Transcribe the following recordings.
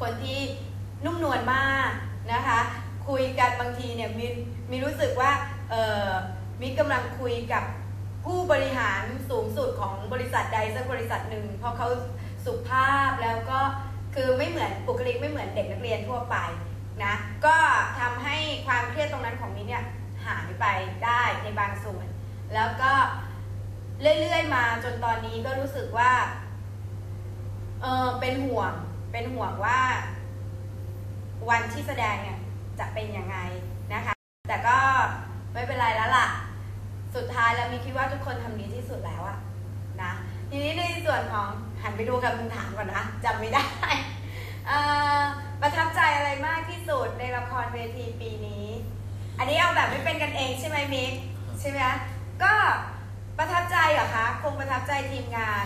คนที่นุ่มนวลมากนะคะ คุยกันบางทีเนี่ยมีมีรู้สึกว่าเออมีกำลังคุยกับผู้บริหารสูงสุดของบริษัทใดสักบริษัทหนึ่งเพราะเขาสุภาพแล้วก็คือไม่เหมือนบุคลิกไม่เหมือนเด็กนักเรียนทั่วไปนะก็ทำให้ความเครียดตรงนั้นของมิ้นเนี่ยหายไปได้ในบางส่วน แล้วก็เรื่อยๆมาจนตอนนี้ก็รู้สึกว่าเออเป็นห่วง เป็นห่วงว่า วันที่แสดงเนี่ยจะเป็นยังไงนะคะ แต่ก็ไม่เป็นไรแล้วล่ะ สุดท้ายแล้วมีคิดว่าทุกคนทำดีที่สุดแล้วอะนะทีนี้ในส่วนของหันไปดูคำถามก่อนนะจำไม่ได้ประทับใจอะไรมากที่สุดในละครเวทีปีนี้ อันนี้เอาแบบไม่เป็นกันเองใช่ไหมมิกใช่ไหมก็ประทับใจเหรอคะ คงประทับใจทีมงาน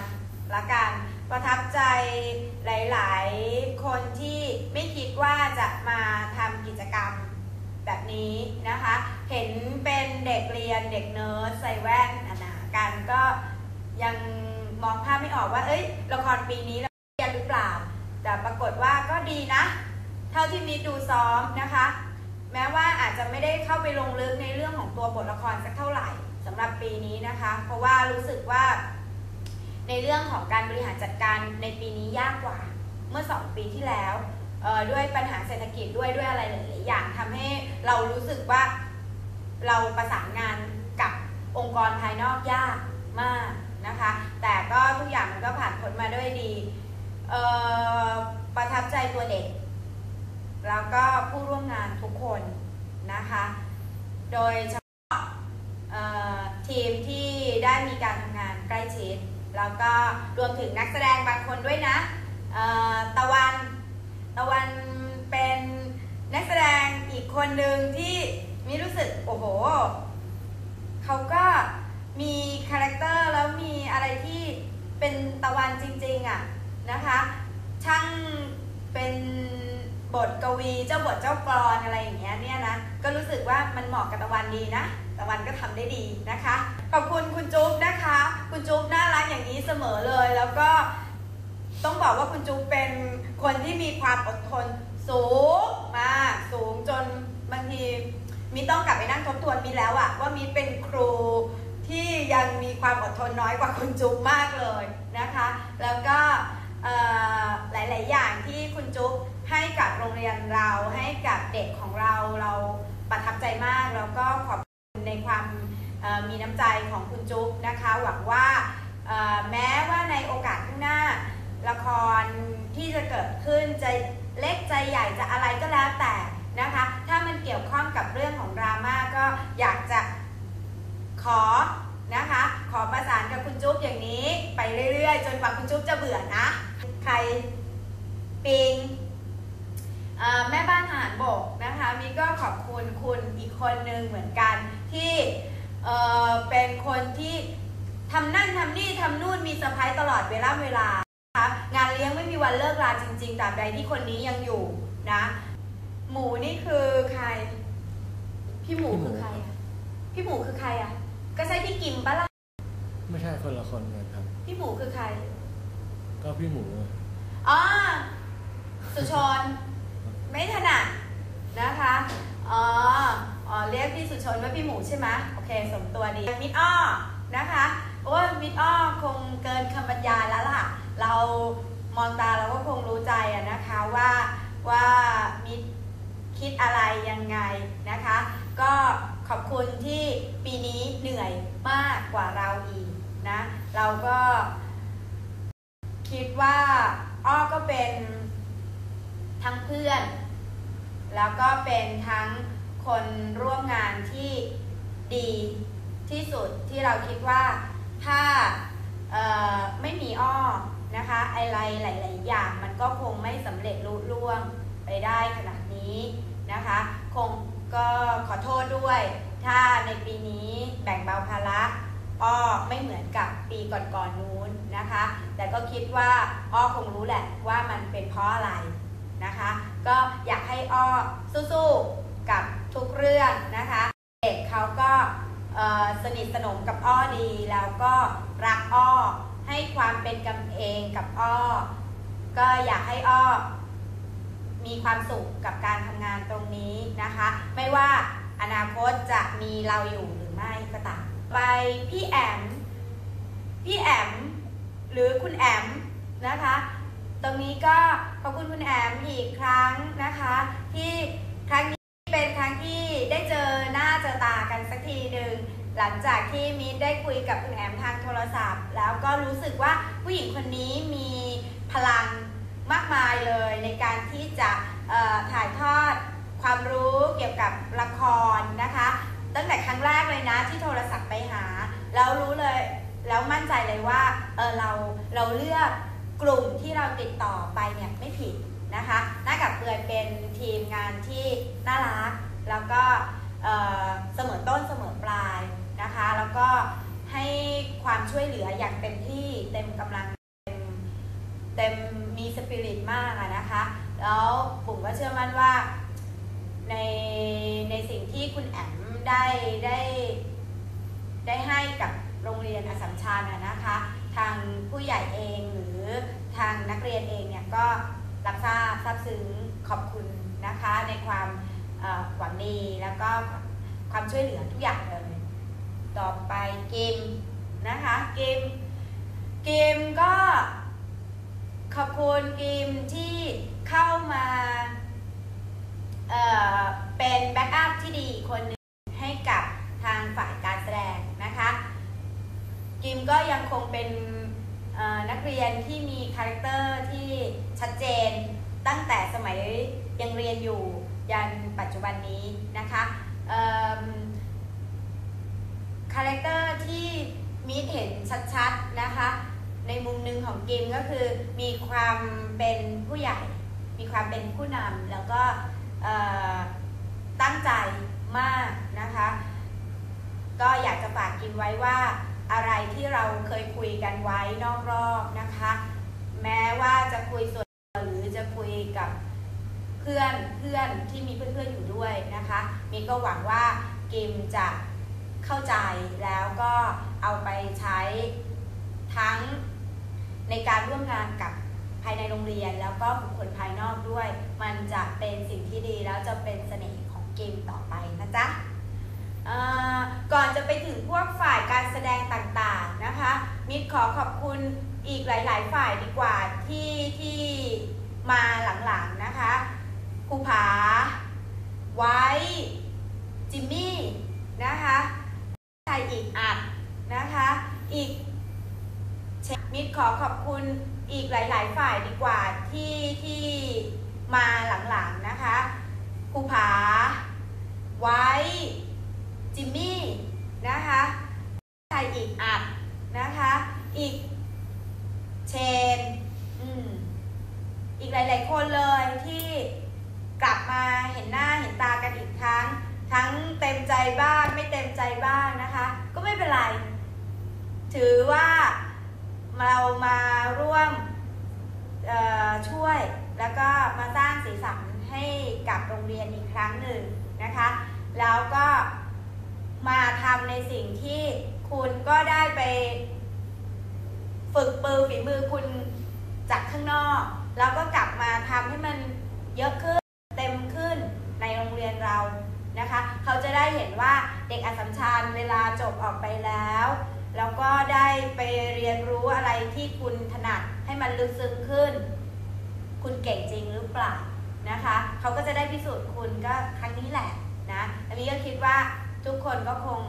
ละกันประทับใจหลาย ๆ คนที่ไม่คิดว่าจะมาทำกิจกรรมแบบนี้นะคะ เห็นเป็นเด็กเรียนเด็กเนิร์ดใส่แว่นหนาๆกันก็ยังมองภาพไม่ออกว่า เอ้ย ละครปีนี้เราเรียนหรือเปล่า แต่ปรากฏว่าก็ดีนะ เท่าที่มิดดูซ้อมนะคะ แม้ว่าอาจจะไม่ได้เข้าไปลงลึกในเรื่องของตัวบทละครสักเท่าไหร่สำหรับปีนี้นะคะ เพราะว่ารู้สึกว่า ในเรื่องของการบริหารจัดการในปีนี้ยากกว่า เมื่อ 2 ปีที่แล้วด้วยปัญหาเศรษฐกิจด้วยด้วยอะไรหลายๆอย่างทำให้เรารู้สึกว่าเราประสานงานกับองค์กรภายนอกยากมากนะคะ แต่ก็ทุกอย่างมันก็ผ่านพ้นมาด้วยดีประทับใจตัวเด็ก แล้วก็ผู้ร่วมงานทุกคนนะคะ โดยเฉพาะทีมที่ได้มีการทำงานใกล้ชิด แล้วก็รวมถึงนักแสดงบางคนด้วยนะตะวันตะวันเป็นนักแสดงอีกคนหนึ่งที่มีรู้สึกโอ้โหเขาก็มีคาแรคเตอร์แล้วมีอะไรที่เป็นตะวันจริงๆอะนะคะช่างเป็นบทกวีเจ้าบทเจ้ากรอนอะไรอย่างเงี้ยเนี่ยนะก็รู้สึกว่ามันเหมาะกับตะวันดีนะ ตะวันก็ทำได้ดีนะคะ ขอบคุณคุณจุ๊บนะคะ คุณจุ๊บน่ารักอย่างนี้เสมอเลย แล้วก็ต้องบอกว่าคุณจุ๊บเป็นคนที่มีความอดทนสูงมากสูงจนบางทีมีต้องกลับไปนั่งทบทวนมีแล้วอะว่ามีเป็นครูที่ยังมีความอดทนน้อยกว่าคุณจุ๊บมากเลยนะคะ แล้วก็หลาย ๆ อย่างที่คุณจุ๊บให้กับโรงเรียนเราให้กับเด็กของเราเราประทับใจมากแล้วก็ขอบ ในความมีน้ำใจของคุณจุ๊บนะคะ หวังว่าแม้ว่าในโอกาสข้างหน้า ละครที่จะเกิดขึ้นจะเล็กใจใหญ่จะอะไรก็แล้วแต่นะคะ ถ้ามันเกี่ยวข้องกับเรื่องของดราม่าก็อยากจะขอนะคะ ขอประสานกับคุณจุ๊บอย่างนี้ ไปเรื่อยๆ จนกว่าคุณจุ๊บจะเบื่อนะ ใครปิง แม่บ้านทหารบกนะคะมีก็ขอบคุณคุณอีกคนนึงเหมือนกันที่เอ่อเป็นคนที่ทำนั่นทำนี่ทำนู่นมีเซอร์ไพรส์ตลอดเวลาเวลานะคะงานเลี้ยงไม่มีวันเลิกลาจริงๆตราบใดที่คนนี้ยังอยู่นะ หมูนี่คือใคร พี่หมูคือใครอะพี่หมูคือใครอะก็ใช่พี่กิมปะล่ะไม่ใช่คนละคนกันครับ พี่หมูคือใคร ก็พี่หมูอ๋อสุชน ไม่ถนัดนะคะ อ๋อ อ๋อ เรียกพี่สุชนว่าพี่หมูใช่ไหมโอเค สมตัวดี มิดอ้อ นะคะ โอ้มิดอ้อคงเกินคำบรรยายแล้วล่ะ เรามองตาเราก็คงรู้ใจอะนะคะว่าว่ามิดคิดอะไรยังไงนะคะ ก็ขอบคุณที่ปีนี้เหนื่อยมากกว่าเราอีกนะ เราก็คิดว่าอ้อก็เป็นทั้งเพื่อน แล้วก็เป็นทั้งคนร่วมงานที่ดีที่สุดที่เราคิดว่าถ้าไม่มีอ้อนะคะอะไรหลาย ๆ อย่างมันก็คงไม่สำเร็จลุล่วงไปได้ขนาดนี้นะคะคงก็ขอโทษด้วย ถ้าในปีนี้แบ่งเบาภาระอ้อไม่เหมือนกับปีก่อน ๆ นู้นนะคะ แต่ก็คิดว่าอ้อคงรู้แหละว่ามันเป็นเพราะอะไร นะคะ ก็อยากให้อ้อสู้ๆกับทุกเรื่องนะคะ เด็กเขาก็สนิทสนมกับอ้อดี แล้วก็รักอ้อให้ความเป็นกันเองกับอ้อ ก็อยากให้อ้อมีความสุขกับการทำงานตรงนี้นะคะ ไม่ว่าอนาคตจะมีเราอยู่หรือไม่ก็ตาม ไปพี่แอม พี่แอม หรือคุณแอมนะคะ ตรงนี้ก็ขอบคุณคุณแอมอีกครั้งนะคะ ที่ครั้งนี้เป็นครั้งที่ได้เจอหน้าเจอตากันสักทีหนึ่งหลังจากที่มินได้คุยกับคุณแอมทางโทรศัพท์ แล้วก็รู้สึกว่าผู้หญิงคนนี้มีพลังมากมายเลยในการที่จะถ่ายทอดความรู้เกี่ยวกับละครนะคะ ตั้งแต่ครั้งแรกเลยนะที่โทรศัพท์ไปหา แล้วรู้เลยแล้วมั่นใจเลยว่าเออเราเราเลือก กลุ่มที่เราติดต่อไปเนี่ยไม่ผิดนะคะน่ากับเปือยเป็นทีมงานที่น่ารัก แล้วก็เสมอต้นเสมอปลายนะคะ แล้วก็ให้ความช่วยเหลืออย่างเต็มที่เต็มกำลังเต็มเต็มมีสปิริตมากนะคะ แล้วผมก็เชื่อมั่นว่าในในสิ่งที่คุณแอมได้ได้ได้ให้กับโรงเรียนอสัมชัญนะคะ ทางผู้ใหญ่เองหรือทางนักเรียนเองเนี่ยก็รับทราบทราบซึ้งขอบคุณนะคะในความหวังดีแล้วก็ความช่วยเหลือทุกอย่างเลย ต่อไปเกมนะคะเกมเกมก็ขอบคุณเกมที่เข้ามาเอ่อเป็นแบ็กอัพที่ดีอีกคนหนึงให้กับทางฝ่ายการแสดงนะคะ กิมก็ยังคงเป็น เรียนที่มีคาแรคเตอร์ที่ชัดเจนตั้งแต่สมัยยังเรียนอยู่ยันปัจจุบันนี้นะคะคาแรคเตอร์ที่มีเห็นชัดๆนะคะในมุมหนึ่งของกิมก็คือมีความเป็นผู้ใหญ่ มีความเป็นผู้นำแล้วก็ตั้งใจมากนะคะ ก็อยากจะฝากกินไว้ว่า อะไรที่เราเคยคุยกันไว้นอกรอบนะคะ แม้ว่าจะคุยส่วนตัวหรือจะคุยกับเพื่อนเพื่อนที่มีเพื่อนๆอยู่ด้วยนะคะมีก็หวังว่ากิมจะเข้าใจแล้วก็เอาไปใช้ทั้งในการร่วมงานกับภายในโรงเรียนแล้วก็บุคคลภายนอกด้วย มันจะเป็นสิ่งที่ดีแล้วจะเป็นเสน่ห์ของเกมต่อไปนะจ๊ะ ก่อนจะไปถึงพวกฝ่ายการแสดงต่างๆนะคะ มิตรขอขอบคุณอีกหลาย ๆ ฝ่ายดีกว่าที่ที่มาหลังๆนะคะภูผา ไว้ จิมมี่ นะคะใครอีกอัดนะคะ อีกมิตรขอขอบคุณอีกหลาย ๆ ฝ่ายดีกว่าที่ที่มาหลังๆนะคะภูผา ไว้ จิมมี่นะคะใครอีกอัดนะคะ อีกเชนอืมอีกหลาย ๆ คนเลยที่กลับมาเห็นหน้าเห็นตากันอีกครั้ง ทั้งเต็มใจบ้างไม่เต็มใจบ้างนะคะ ก็ไม่เป็นไร ถือว่าเรามาร่วมช่วยแล้วก็มาสร้างสีสันให้กับโรงเรียนอีกครั้งหนึ่งนะคะ แล้วก็ มาทำในสิ่งที่คุณก็ได้ไป ฝึกปือฝีมือคุณจากข้างนอก แล้วก็กลับมาทำให้มันเยอะขึ้นเต็มขึ้นในโรงเรียนเรานะคะ เขาจะได้เห็นว่าเด็กอัสสัมชัญเวลาจบออกไปแล้ว แล้วก็ได้ไปเรียนรู้อะไรที่คุณถนัดให้มันลึกซึ้งขึ้น คุณเก่งจริงหรือเปล่านะคะ เขาก็จะได้พิสูจน์คุณก็ครั้งนี้แหละนะอันนี้ก็คิดว่า ทุกคนก็คง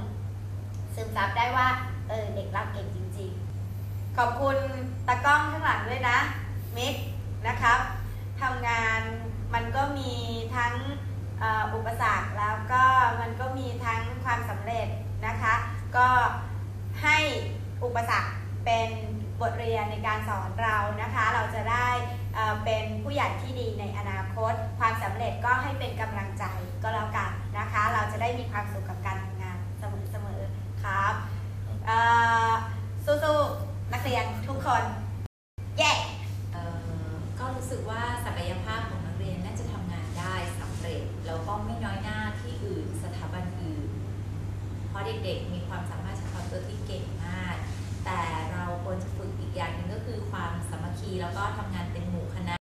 ซึมซับได้ว่าเออเด็กรับเก่งจริงๆ ขอบคุณตากล้องข้างหลังด้วยนะมิกนะครับทำงานมันก็มีทั้งอ,อุปสรรคแล้วก็มันก็มีทั้งความสำเร็จนะคะ ก็ให้อุปสรรคเป็นบทเรียนในการสอนเรานะคะ เราจะได้เเป็นผู้ใหญ่ที่ดีในอนาคต ความสำเร็จก็ให้เป็นกำลังใจก็แล้วกันนะคะ เราจะได้มีความสุขกับการทำงานเสมอๆครับเอ่อ สู้ๆนักเรียนทุกคนเย้เอ่อก็รู้สึกว่าศักยภาพของนักเรียนน่าจะทำงานได้สำเร็จแล้วก็ไม่น้อยหน้าที่อื่นสถาบันอื่น เพราะเด็กๆ มีความสามารถเฉพาะตัวที่เก่งมาก แต่เราควรจะฝึกอีกอย่างหนึ่งก็คือความสามัคคีแล้วก็ทำงานเป็นหมู่คณะ